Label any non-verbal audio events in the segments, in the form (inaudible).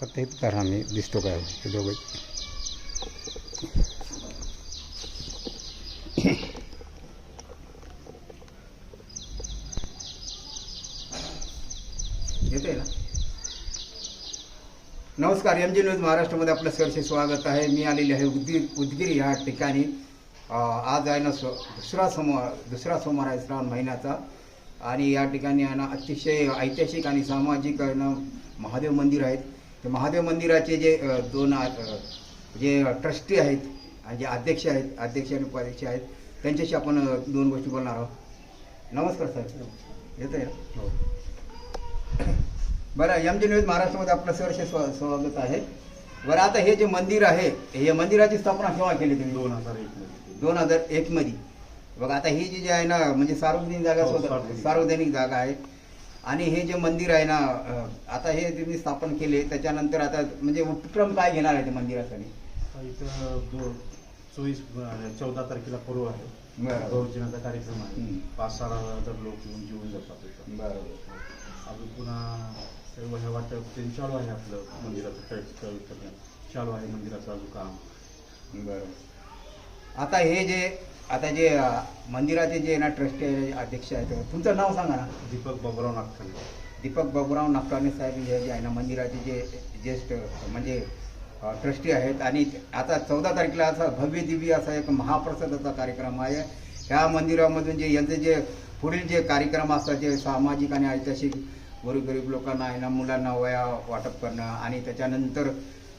फक्त हेच करा मी दिसतो काय हे दोघं. येते ना? नमस्कार एम जी न्यूज महाराष्ट्रामध्ये आपलं सरसे स्वागत आहे. मी आलेले आहे उदगीर उदगिरी या ठिकाणी. आज आहे ना स्व दुसरा सोमवार दुसरा सोमवार आहे श्रावण महिन्याचा. आणि या ठिकाणी आहे ना अतिशय ऐतिहासिक आणि सामाजिक आहे ना महादेव मंदिर आहेत. ते महादेव मंदिराचे जे दोन जे ट्रस्टी आहेत आणि जे अध्यक्ष आहेत अध्यक्ष आणि उपाध्यक्ष आहेत त्यांच्याशी आपण दोन गोष्टी बोलणार आहोत. नमस्कार साहेब येतं आहे हो. बरं एम जी न्यूज महाराष्ट्रामध्ये आपलं सहर्ष स्वा स्वागत आहे. बरं आता हे जे मंदिर आहे हे मंदिराची स्थापना केव्हा केली तुम्ही? दोन हजार एक दोन हजार एक मध्ये. बघा आता ही जी जी आहे ना म्हणजे सार्वजनिक जागा हो. सार्वजनिक जागा आहे. आणि हे जे मंदिर आहे ना आता हे तुम्ही स्थापन केले त्याच्यानंतर आता म्हणजे उपक्रम काय घेणार आहे ते मंदिरासाठी? इथं दो चोवीस चौदा तारखेला पर्व आहे. गौरजनाचा कार्यक्रम आहे. पाच सहा हजार लोक येऊन जेवून जातात बरोबर. अजून पुन्हा सर्व हे वाटप ते चालू आहे आपलं मंदिराचं चालू आहे मंदिराचं अजून काम. बरोबर. आता हे जे आता जे मंदिराचे जे ना ट्रस्टी अध्यक्ष आहेत तुमचं नाव सांगा ना. दीपक बाबुराव नागठाणे दीपक बाबुराव नागटाणे साहेब हे जे आहे ना मंदिराचे जे ज्येष्ठ म्हणजे ट्रस्टी आहेत. आणि आता चौदा तारखेला असा भव्य दिव्य असा एक महाप्रसादाचा कार्यक्रम आहे. ह्या मंदिरामधून जे यांचे जे पुढील जे कार्यक्रम असतात जे सामाजिक आणि ऐतिहासिक गोरगरीब लोकांना आहे ना मुलांना वया वाटप करणं आणि त्याच्यानंतर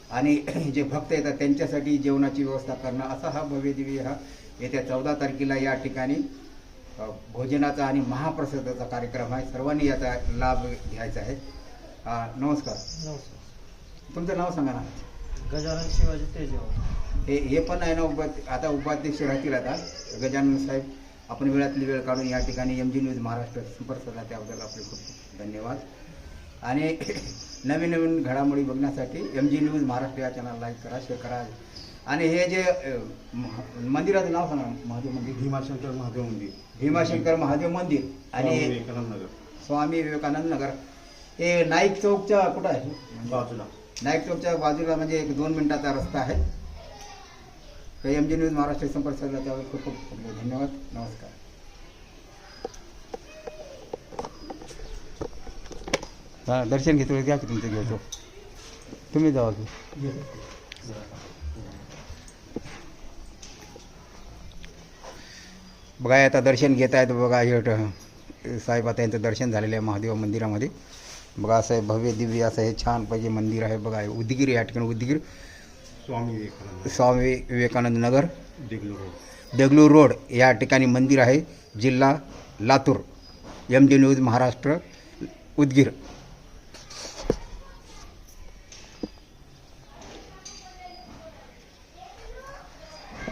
आणि जे भक्त येतात त्यांच्यासाठी जेवणाची व्यवस्था करणं असा हा भव्य दिव्य हा येत्या चौदा तारखेला या ठिकाणी भोजनाचा आणि महाप्रसादाचा कार्यक्रम आहे. सर्वांनी याचा लाभ घ्यायचा आहे. नमस्कार. नमस्कार. तुमचं नाव सांगा ना. गजानन शिवाजी तेजवार हे हे पण आहे ना उपा आता उपाध्यक्ष राहतील आता गजानन साहेब. आपण वेळातली वेळ काढून या ठिकाणी एम जी न्यूज महाराष्ट्र संपर्क साधला त्याबद्दल आपले खूप खूप धन्यवाद. आणि (clears throat) नवीन नवीन घडामोडी बघण्यासाठी एम जी न्यूज महाराष्ट्र या चॅनल लाईक करा शेअर करा. आणि हे जे मंदिराचं नाव सांगा महादेव मंदिर. भीमाशंकर महादेव मंदिर. भीमाशंकर महादेव मंदिर. आणि विवेकानंद नगर. स्वामी विवेकानंद नगर. हे नाईक चौकच्या कुठं आहे? बाजूला. नाईक चौकच्या बाजूला म्हणजे एक दोन मिनिटाचा रस्ता आहे. एम जी न्यूज महाराष्ट्र संपर्क साधला त्यावर खूप खूप धन्यवाद. नमस्कार. हा दर्शन घेतो घ्या की तुमचं घ्यायचो. तुम्ही जावा की. बघा आता दर्शन घेत आहेत बघा हे साहेब आता यांचं दर्शन झालेलं आहे महादेव मंदिरामध्ये. बघा असं आहे भव्य दिव्य असं हे छानपैकी मंदिर आहे बघा उदगीर या ठिकाणी उदगीर. स्वामी विवेकानंद. स्वामी विवेकानंद नगर. देगलूर रोड. देगलूर रोड या ठिकाणी मंदिर आहे जिल्हा Latur. M D news Maharashtra Udgir.